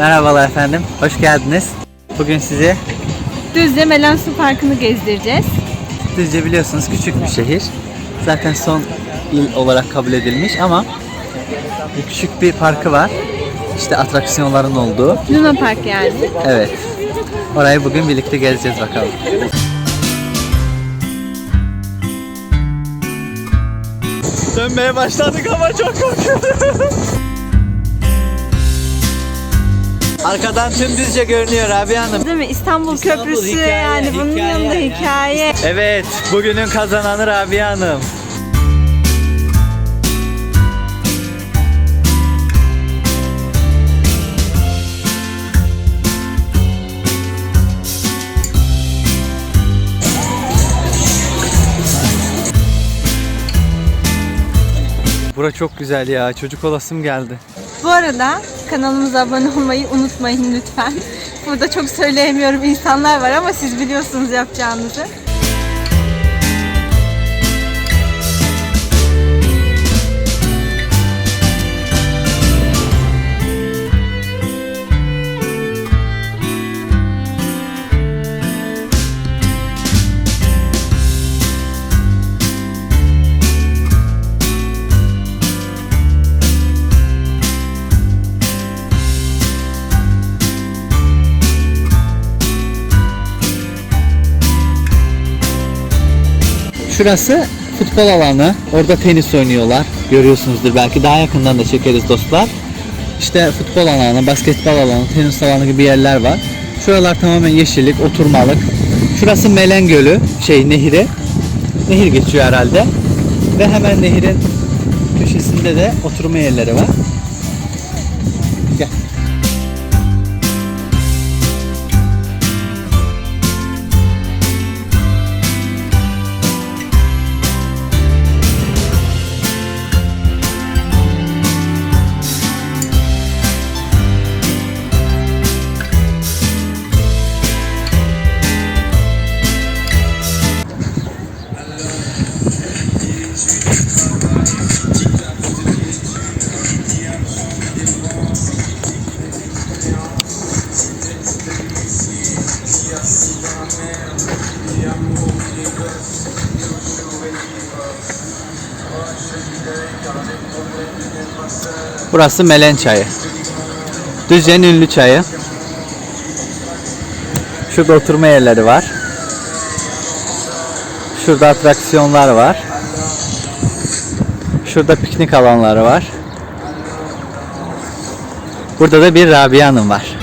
Merhabalar efendim, hoş geldiniz. Bugün size Düzce Melen Su Parkı'nı gezdireceğiz. Düzce biliyorsunuz küçük bir şehir. Zaten son il olarak kabul edilmiş ama bir küçük bir parkı var. İşte atraksiyonların olduğu. Luna Park yani. Evet. Orayı bugün birlikte gezeceğiz bakalım. Dönmeye başladık ama çok korkuyorum. Arkadan tüm Düzce görünüyor abi hanım. Değil mi? İstanbul, İstanbul Köprüsü hikaye, yani bunun hikaye yanında yani. hikaye. Evet, bugünün kazananı Rabia Hanım. Bura çok güzel ya. Çocuk olasım geldi. Bu arada kanalımıza abone olmayı unutmayın lütfen. Burada çok söyleyemiyorum insanlar var ama siz biliyorsunuz yapacağınızı. Şurası futbol alanı. Orada tenis oynuyorlar. Görüyorsunuzdur belki. Daha yakından da çekeriz dostlar. İşte futbol alanı, basketbol alanı, tenis alanı gibi yerler var. Şuralar tamamen yeşillik, oturmalık. Şurası Melen Gölü, şey nehri. Nehir geçiyor herhalde. Ve hemen nehirin köşesinde de oturma yerleri var. Burası Melen Çayı. Düzce'nin ünlü çayı. Şurada oturma yerleri var. Şurada atraksiyonlar var. Şurada piknik alanları var. Burada da bir Rabia Hanım var.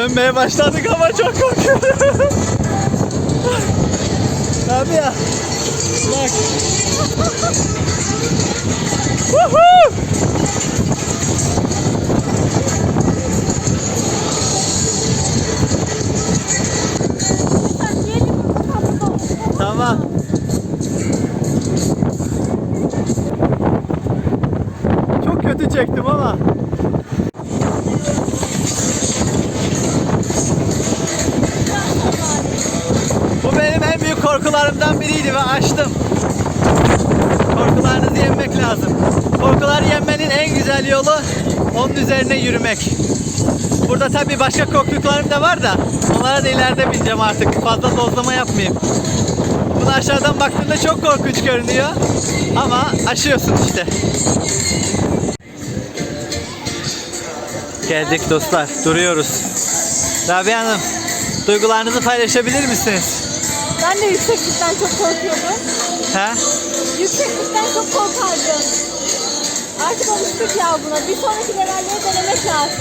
Dönmeye başladık ama çok korkuyorum. Abi ya. Bak. Woohoo! Yolu onun üzerine yürümek. Burada tabii başka korktuklarım da var da onlara da ileride bineceğim artık. Fazla dozlama yapmayayım. Bunu aşağıdan baktığında çok korkunç görünüyor. Ama aşıyorsun işte. Geldik dostlar. Duruyoruz. Rabia Hanım, duygularınızı paylaşabilir misiniz? Ben de yükseklikten çok korkuyordum. He? Yükseklikten çok korkardım artık alıştık ya buna. Bir sonraki levelleri denemek lazım.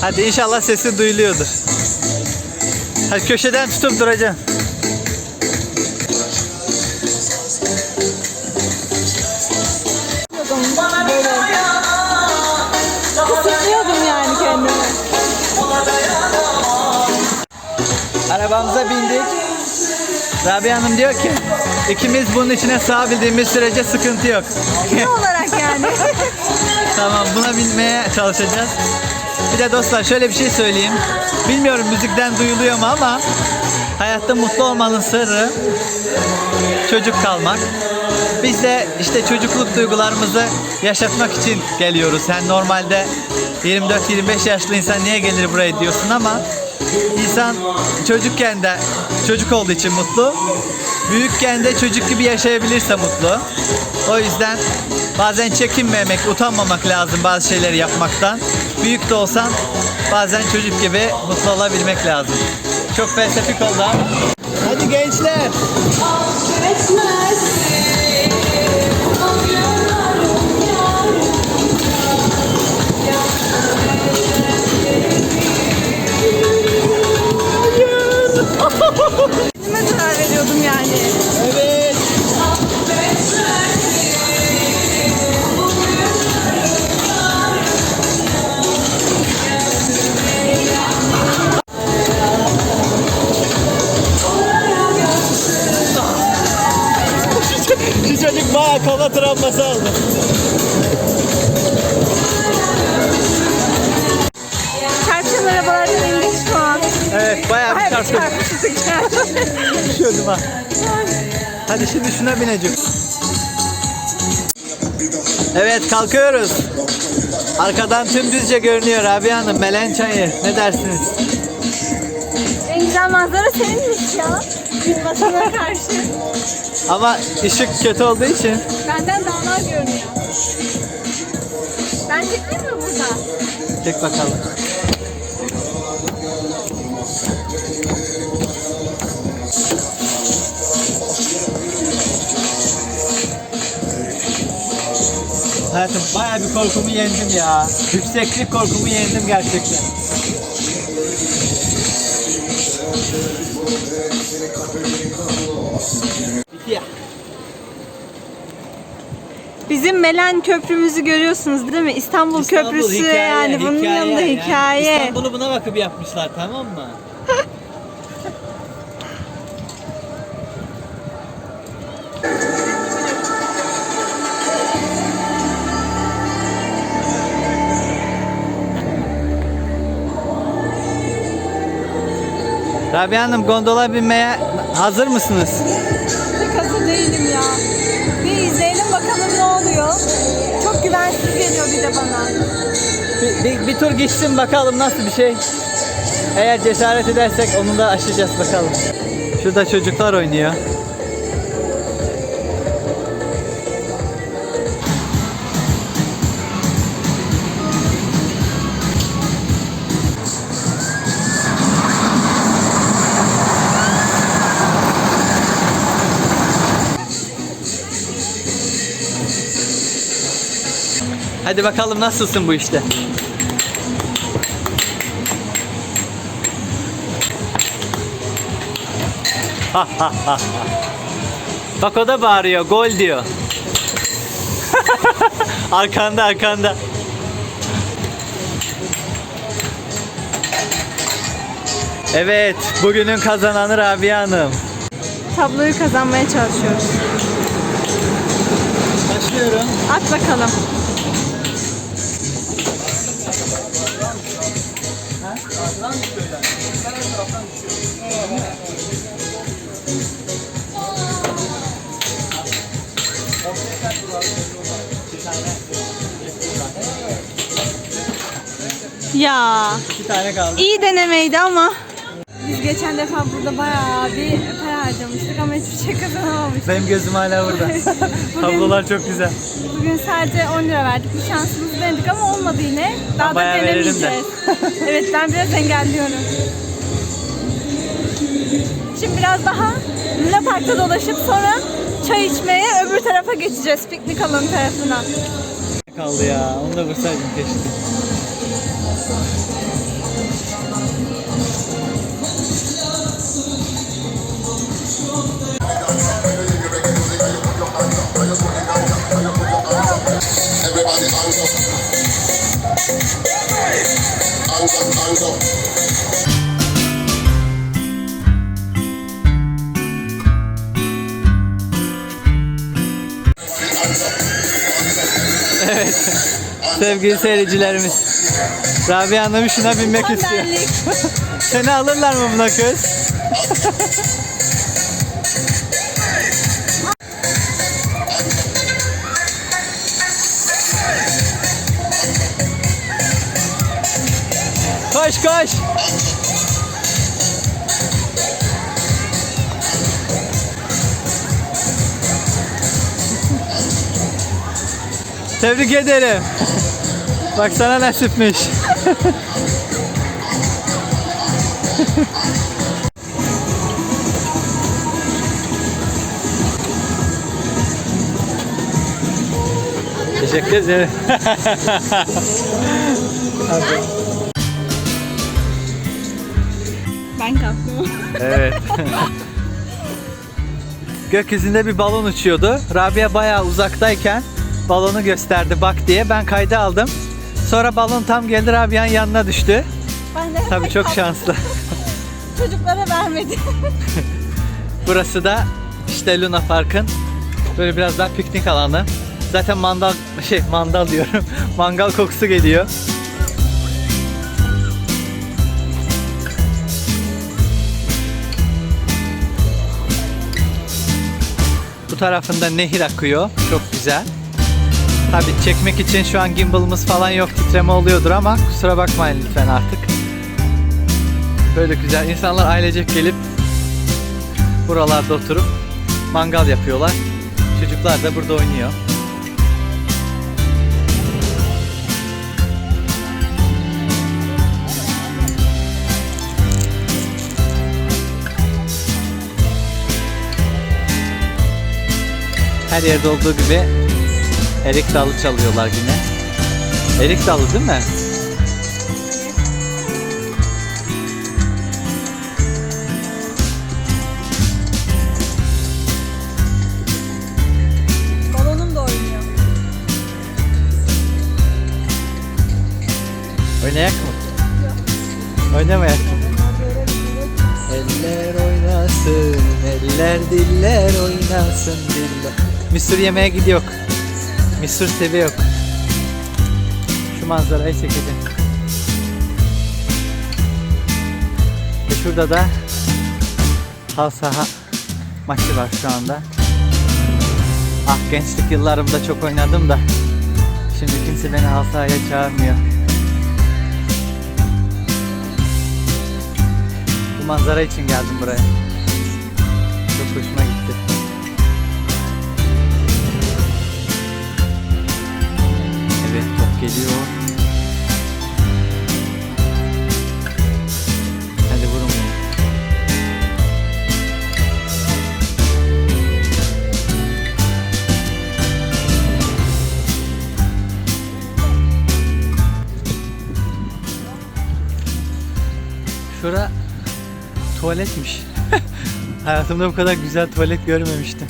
Hadi inşallah sesi duyuluyordur. Hadi köşeden tutup duracaksın. Böyle. Yani kendimi. Arabamıza bindik. Rabia Hanım diyor ki ikimiz bunun içine sığabildiğimiz sürece sıkıntı yok. Ne olarak yani? Tamam buna binmeye çalışacağız. Bir de dostlar şöyle bir şey söyleyeyim. Bilmiyorum müzikten duyuluyor mu ama hayatta mutlu olmanın sırrı çocuk kalmak. Biz de işte çocukluk duygularımızı yaşatmak için geliyoruz. Yani normalde 24-25 yaşlı insan niye gelir buraya diyorsun ama insan çocukken de çocuk olduğu için mutlu. Büyükken de çocuk gibi yaşayabilirse mutlu. O yüzden bazen çekinmemek, utanmamak lazım bazı şeyleri yapmaktan. Büyük de olsan bazen çocuk gibi mutlu olabilmek lazım. Çok felsefik oldu ama. Hadi gençler. Kime Düşüyordum ha. Hadi şimdi şuna bineceğim. Evet kalkıyoruz. Arkadan tüm düzce görünüyor abi hanım. Melen çayı. Ne dersiniz? En güzel manzara seninmiş ya. Gün batımına karşı. Ama ışık kötü olduğu için. Benden dağlar görünüyor. Ben çekeyim mi burada? Çek bakalım. Hayatım bayağı bir korkumu yendim ya. Yükseklik korkumu yendim gerçekten. Ya. Bizim Melen Köprümüzü görüyorsunuz değil mi? İstanbul, İstanbul Köprüsü hikaye, yani bunun hikaye yanında yani. hikaye. İstanbul'u buna bakıp yapmışlar tamam mı? Rabia Hanım gondola binmeye hazır mısınız? Pek hazır değilim ya. Bir izleyelim bakalım ne oluyor. Çok güvensiz geliyor bir de bana. Bir, bir, bir tur geçsin bakalım nasıl bir şey. Eğer cesaret edersek onu da aşacağız bakalım. Şurada çocuklar oynuyor. Hadi bakalım nasılsın bu işte. Bak o da bağırıyor, gol diyor. arkanda arkanda. Evet, bugünün kazananı Rabia Hanım. Tabloyu kazanmaya çalışıyoruz. Başlıyorum. At bakalım. Ya Bir tane kaldı. iyi denemeydi ama biz geçen defa burada bayağı bir para harcamıştık ama hiçbir şey kazanamamıştık. Benim gözüm hala burada. Tablolar çok güzel. Bugün sadece 10 lira verdik. Bir şansımızı denedik ama olmadı yine. Daha da bayağı veririm de. denemeyeceğiz. evet ben biraz engelliyorum. Şimdi biraz daha Luna Park'ta dolaşıp sonra çay içmeye öbür tarafa geçeceğiz. Piknik alanı tarafına. kaldı ya. Onu da vursaydım keşke. Everybody hands up. Hands up, hands up. Evet. Sevgili seyircilerimiz. Rabia Hanım şuna binmek istiyor. Seni alırlar mı buna kız? koş koş. Tebrik ederim. Bak sana nasipmiş. Teşekkür ederim. Ben kalktım. Evet. Gökyüzünde bir balon uçuyordu. Rabia bayağı uzaktayken balonu gösterdi bak diye. Ben kayda aldım. Sonra balon tam geldi Rabia'nın yanına düştü. Ben de Tabii çok şanslı. çocuklara vermedim. Burası da işte Luna Park'ın böyle biraz daha piknik alanı. Zaten mandal şey mandal diyorum. Mangal kokusu geliyor. Bu tarafında nehir akıyor. Çok güzel. Tabi çekmek için şu an gimbal'ımız falan yok. Titreme oluyordur ama kusura bakmayın lütfen artık. Böyle güzel. İnsanlar ailecek gelip buralarda oturup mangal yapıyorlar. Çocuklar da burada oynuyor. Her yerde olduğu gibi erik dalı çalıyorlar yine. Erik dalı değil mi? Balonum da oynuyor. Oynayak mı? Oynamayak mı? Eller oynasın, eller diller oynasın diller. Misur yemeğe gidiyor. Misur seviyor. Şu manzarayı çekeceğim. Ve şurada da hal saha maçı var şu anda. Ah gençlik yıllarımda çok oynadım da şimdi kimse beni hal sahaya çağırmıyor. Bu manzara için geldim buraya. Çok hoşuma geliyor. Hadi vurun. Şura tuvaletmiş. Hayatımda bu kadar güzel tuvalet görmemiştim.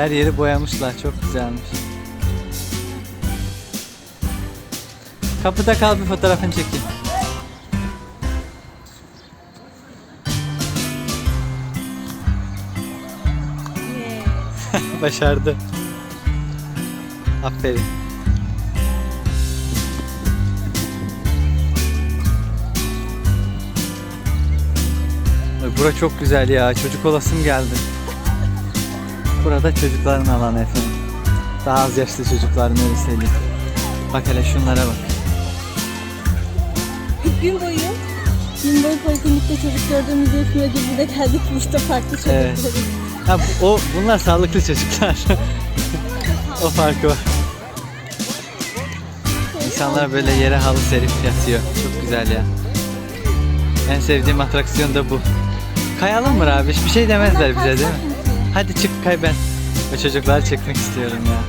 Her yeri boyamışlar. Çok güzelmiş. Kapıda kal bir fotoğrafını çekeyim. Başardı. Aferin. Bura çok güzel ya. Çocuk olasım geldi. Burada çocukların alanı efendim. Daha az yaşlı çocukların öyle. Bak hele şunlara bak. Gün boyu gün boyu poliklinikte çocuk gördüğümüz yetmiyordu. Burada geldik burada farklı çocuk Evet. Ha, o bunlar sağlıklı çocuklar. o farkı var. İnsanlar böyle yere halı serip yatıyor. Çok güzel ya. En sevdiğim atraksiyon da bu. Kayalım mı abi? Bir şey demezler bize değil mi? Hadi çık kay ben. O çocukları çekmek istiyorum ya.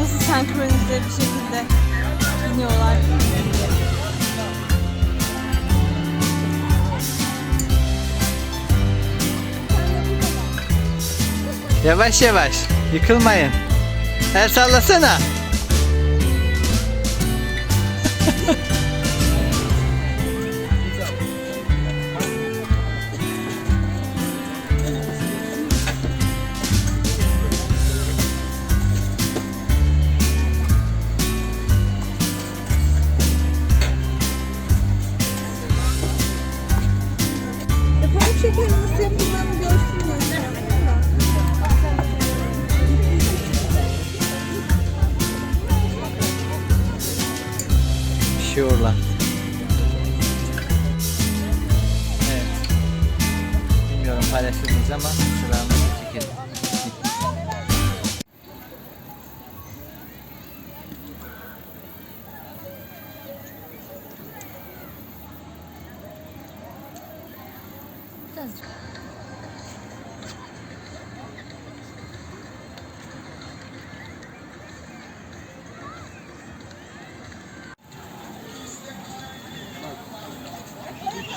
Nasıl senkronize bir şekilde iniyorlar. Yavaş yavaş. Yıkılmayın. El sallasana. Pişiyorlar. Evet. Bilmiyorum paylaşır ama sıramızı çekelim.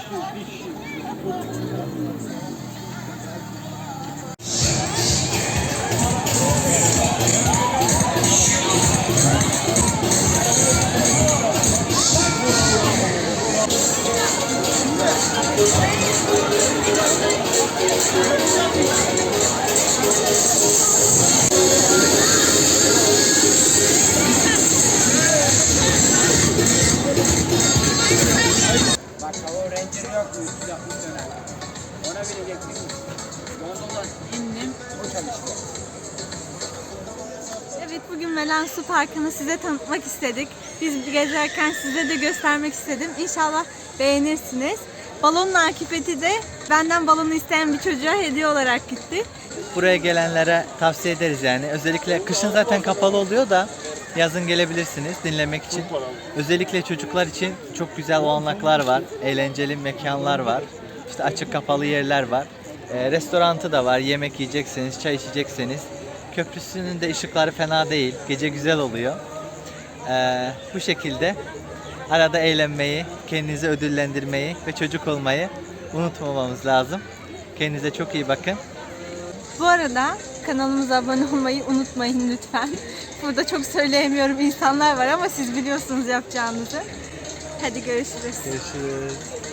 Bak döner. Ona bineceksin. Gondola indim, o çalıştı. Evet bugün Melen Su Parkı'nı size tanıtmak istedik. Biz gezerken size de göstermek istedim. İnşallah beğenirsiniz. Balonun akıbeti de benden balonu isteyen bir çocuğa hediye olarak gitti. Buraya gelenlere tavsiye ederiz yani. Özellikle kışın zaten kapalı oluyor da yazın gelebilirsiniz dinlemek için. Özellikle çocuklar için çok güzel olanaklar var. Eğlenceli mekanlar var. İşte açık kapalı yerler var. Ee, restorantı da var. Yemek yiyecekseniz, çay içecekseniz. Köprüsünün de ışıkları fena değil. Gece güzel oluyor. Ee, bu şekilde arada eğlenmeyi, kendinizi ödüllendirmeyi ve çocuk olmayı unutmamamız lazım. Kendinize çok iyi bakın. Bu arada kanalımıza abone olmayı unutmayın lütfen. Burada çok söyleyemiyorum insanlar var ama siz biliyorsunuz yapacağınızı. Hadi görüşürüz. Görüşürüz.